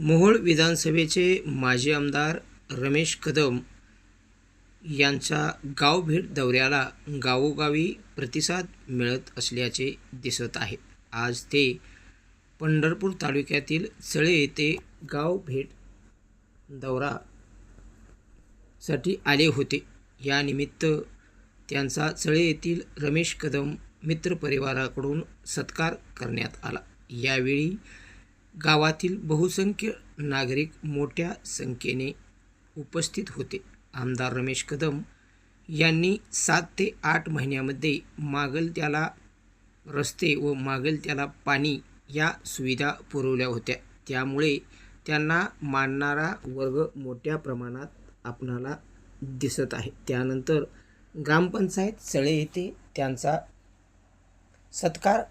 मोहोळ विधानसभेचे माजी आमदार रमेश कदम यांच्या गावभेट दौऱ्याला गावोगावी प्रतिसाद मिळत असल्याचे दिसत आहे. आज ते पंढरपूर तालुक्यातील चळे येथे गावभेट दौरा साठी आले होते. यानिमित्त त्यांचा चळे येथील रमेश कदम मित्र परिवाराकडून सत्कार करण्यात आला. यावेळी गावातील बहुसंख्य नागरिक मोठ्या संख्येने उपस्थित होते. आमदार रमेश कदम यांनी सात ते आठ महिन्यामध्ये मागल त्याला रस्ते व मागल त्याला पाणी या सुविधा पुरवल्या होत्या. त्यामुळे त्यांना मानणारा वर्ग मोठ्या प्रमाणात आपणाला दिसत आहे. त्यानंतर ग्रामपंचायत चळे येथे त्यांचा सत्कार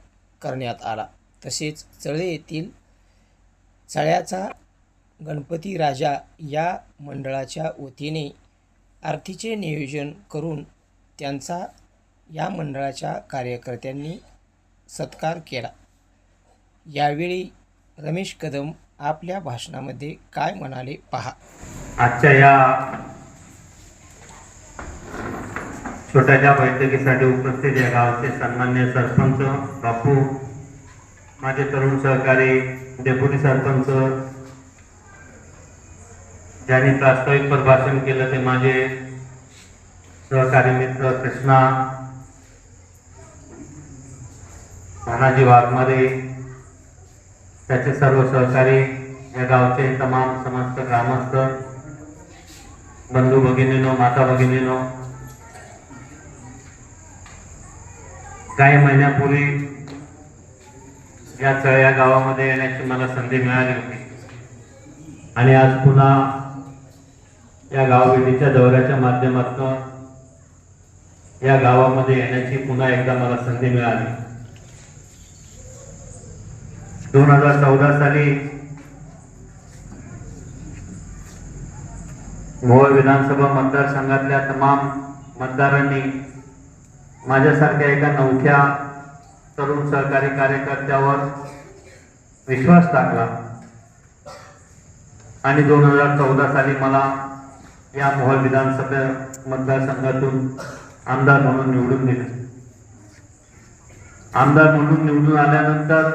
करण्यात आला. तसेच चळे येथील चळ्याचा गणपती राजा या मंडळाच्या वतीने आरतीचे नियोजन करून त्यांचा या मंडळाच्या कार्यकर्त्यांनी सत्कार केला. यावेळी रमेश कदम आपल्या भाषणामध्ये काय म्हणाले पहा. आजच्या या छोट्याशा बैठकीसाठी उपस्थित या गावाचे सन्मान्य सरपंच बापू माझे तरुण सहकारी डेप्युटी सरपंच ज्यांनी प्रास्ताविक भाषण केलं ते माझे सहकारी मित्र कृष्णा भानाजी वाघमारे त्याचे सर्व सहकारी या गावचे तमाम समस्त ग्रामस्थ बंधू भगिनीनो माता भगिनीनो काही महिन्यापूर्वी या चळ्या गावामध्ये येण्याची मला संधी मिळाली होती. आणि आज पुन्हा या गावभेटीच्या दौऱ्याच्या माध्यमातून या गावामध्ये येण्याची पुन्हा एकदा मला संधी मिळाली. दोन हजार चौदा साली मोहोळ विधानसभा मतदारसंघातल्या तमाम मतदारांनी माझ्यासारख्या एका नवख्या तरुण सहकारी कार्यकर्त्यावर विश्वास टाकला. आणि दोन हजार चौदा साली मला या मोहोळ विधानसभा मतदारसंघातून आमदार म्हणून निवडून दिले. आमदार म्हणून निवडून आल्यानंतर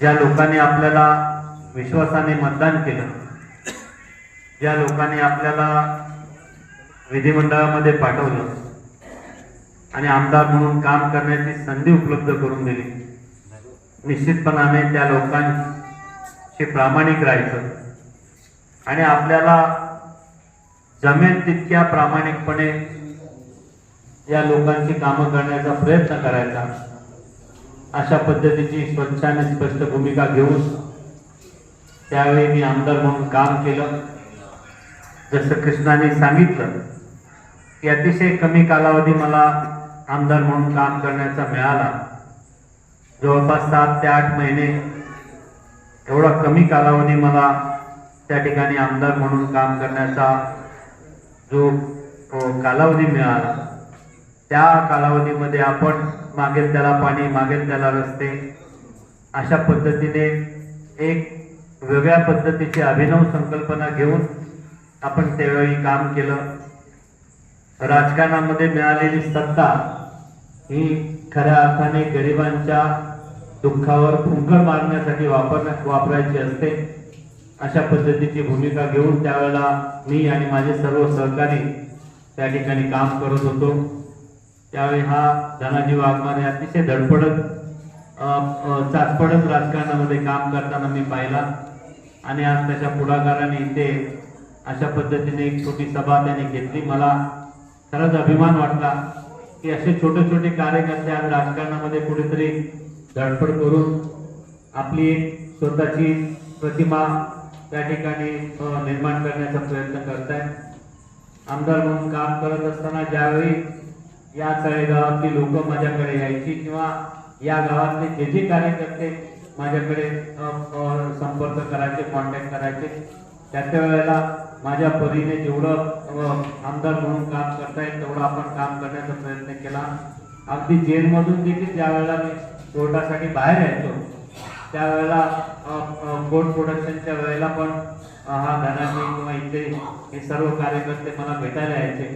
ज्या लोकांनी आपल्याला विश्वासाने मतदान केलं ज्या लोकांनी आपल्याला विधिमंडळामध्ये पाठवलं आणि आमदार म्हणून काम करण्याची संधी उपलब्ध करून दिली. निश्चितपणाने त्या लोकांशी प्रामाणिक राहायचं. आणि आपल्याला जमेल तितक्या प्रामाणिकपणे या लोकांची कामं करण्याचा प्रयत्न करायचा. अशा पद्धतीची स्वच्छ आणि स्पष्ट भूमिका घेऊन त्यावेळी मी आमदार म्हणून काम केलं. जसं कृष्णाने सांगितलं की अतिशय कमी कालावधी मला आमदार म्हणून काम करण्याचा मिळाला. जवळपास सात ते आठ महिने एवढा कमी कालावधी मला त्या ठिकाणी आमदार म्हणून काम करण्याचा जो कालावधी मिळाला त्या कालावधीमध्ये आपण मागेल त्याला पाणी मागेल त्याला रस्ते अशा पद्धतीने एक वेगळ्या पद्धतीची अभिनव संकल्पना घेऊन आपण त्यावेळी काम केलं. राजकारणामध्ये मिळालेली सत्ता ही खऱ्या अर्थाने गरिबांच्या दुःखावर फुंकर मारण्यासाठी वापर वापरायची असते. अशा पद्धतीची भूमिका घेऊन त्यावेळेला मी आणि माझे सर्व सहकारी त्या ठिकाणी काम करत होतो. त्यावेळी हा धनाजी वाघमारे अतिशय धडपडत चाचपडत राजकारणामध्ये काम करताना मी पाहिला. आणि आज त्याच्या पुढाकाराने इथे अशा पद्धतीने एक छोटी सभा त्याने घेतली. मला खरंच अभिमान वाटला की असे छोटे छोटे कार्यकर्ते आज राजकारणामध्ये कुठेतरी धडपड करून आपली स्वतःची प्रतिमा त्या ठिकाणी निर्माण करण्याचा प्रयत्न करत आहे आमदार म्हणून काम करत असताना ज्यावेळी या गावातली लोक माझ्याकडे यायची किंवा या गावातले जे जे कार्यकर्ते माझ्याकडे संपर्क करायचे कॉन्टॅक्ट करायचे त्या त्या वेळेला माझ्या परीने जेवढं आमदार म्हणून काम करता येईल तेवढं आपण काम करण्याचा प्रयत्न केला. अगदी जेलमधून देखील ज्या वेळेला मी कोर्टासाठी बाहेर यायचो त्यावेळेला कोर्ट प्रोडक्शनच्या वेळेला पण हा धनाजी किंवा इथे हे सर्व कार्यकर्ते मला भेटायला यायचे.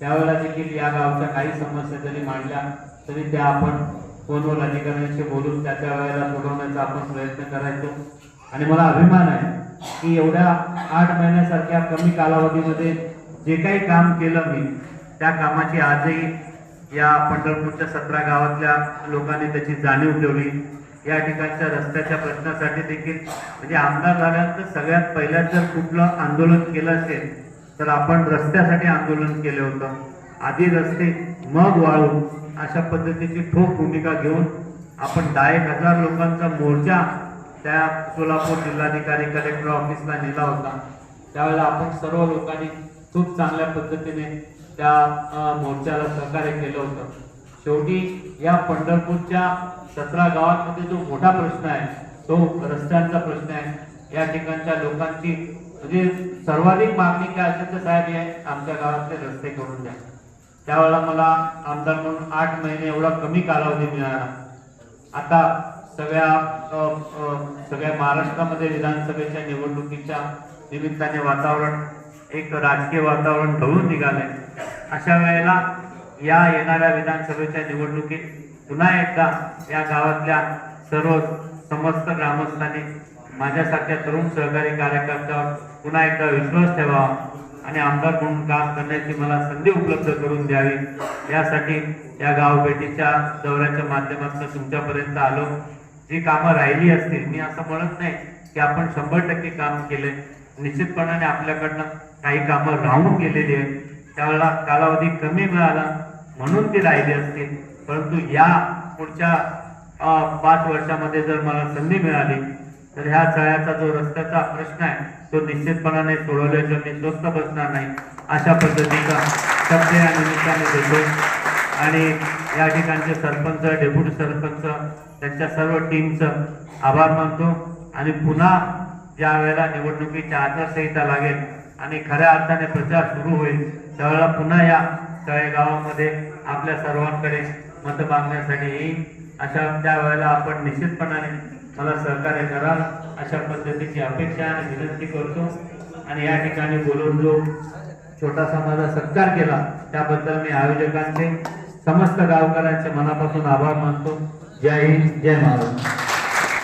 त्यावेळेला देखील या गावच्या काही समस्या जरी मांडल्या तरी त्या आपण फोनवर अधिकाऱ्यांशी बोलून त्या त्या वेळेला सोडवण्याचा आपण प्रयत्न करायचो. आणि मला अभिमान आहे की एवढ्या आठ महिन्यासारख्या कमी कालावधीमध्ये जे काही काम केलं मी त्या कामाची आजही या पंढरपूरच्या सतरा गावातल्या लोकांनी त्याची जाणीव ठेवली. या ठिकाणच्या रस्त्याच्या प्रश्नासाठी देखील म्हणजे आमदार झाल्यानंतर सगळ्यात पहिल्यात जर कुठलं आंदोलन केलं असेल तर आपण रस्त्यासाठी आंदोलन केलं होतं. आधी रस्ते मग वाळू अशा पद्धतीची ठोक भूमिका घेऊन आपण दहा एक हजार लोकांचा मोर्चा त्या सोलापूर जिल्हाधिकारी कलेक्टर ऑफिसला नेला होता. त्यावेळेला आपण सर्व लोकांनी खूप चांगल्या पद्धतीने त्या मोर्चाला सहकार्य केलं होतं. शेवटी या पंढरपूरच्या सतरा गावांमध्ये जो मोठा प्रश्न आहे तो रस्त्यांचा प्रश्न आहे. या ठिकाणच्या लोकांची म्हणजे सर्वाधिक मागणी काय असेल तर साहेब आहे आमच्या गावातले रस्ते करून द्या. त्यावेळेला मला आमदार म्हणून आठ महिने एवढा कमी कालावधी मिळाला. आता सगळ्या सगळ्या महाराष्ट्रामध्ये विधानसभेच्या निवडणुकीच्या निमित्ताने वातावरण एक राजकीय वातावरण ढवळून निघालंय. अशा वेळेला या येणाऱ्या विधानसभेच्या निवडणुकीत पुन्हा एकदा या गावातल्या सर्व समस्त ग्रामस्थांनी माझ्यासारख्या तरुण सहकारी कार्यकर्त्यावर पुन्हा एकदा विश्वास ठेवावा आणि आमदार म्हणून काम करण्याची मला संधी उपलब्ध करून द्यावी. यासाठी या गावभेटीच्या दौऱ्याच्या माध्यमातून तुमच्यापर्यंत आलो. जी कामं राहिली असतील मी असं म्हणत नाही की आपण शंभर टक्के काम केले. निश्चितपणाने आपल्याकडनं काही कामं राहून गेलेली आहेत. त्यावेळेला कालावधी कमी मिळाला म्हणून ती राहिली असतील. परंतु या पुढच्या पाच वर्षामध्ये जर मला संधी मिळाली तर ह्या तळ्याचा जो रस्त्याचा प्रश्न आहे तो निश्चितपणाने सोडवल्याशिवाय मी स्वस्त बसणार नाही. अशा पद्धतीचा शब्द या निमित्ताने देतो. आणि या ठिकाणचे सरपंच डेप्युटी सरपंच त्यांच्या सर्व टीमचं आभार मानतो. आणि पुन्हा ज्या वेळेला निवडणुकीची आचारसंहिता लागेल आणि खऱ्या अर्थाने प्रचार सुरू होईल त्यावेळेला पुन्हा या तळेगावामध्ये आपल्या सर्वांकडे मत मागण्यासाठी येईल. अशा त्या वेळेला आपण निश्चितपणाने मला सहकार्य कराल. अशा पद्धतीची अपेक्षा आणि विनंती करतो. आणि या ठिकाणी बोलून जो छोटासा माझा सत्कार केला त्याबद्दल मी आयोजकांचे समस्त गावकऱ्यांचे मनापासून आभार मानतो. जय हिंद जय महाराष्ट्र.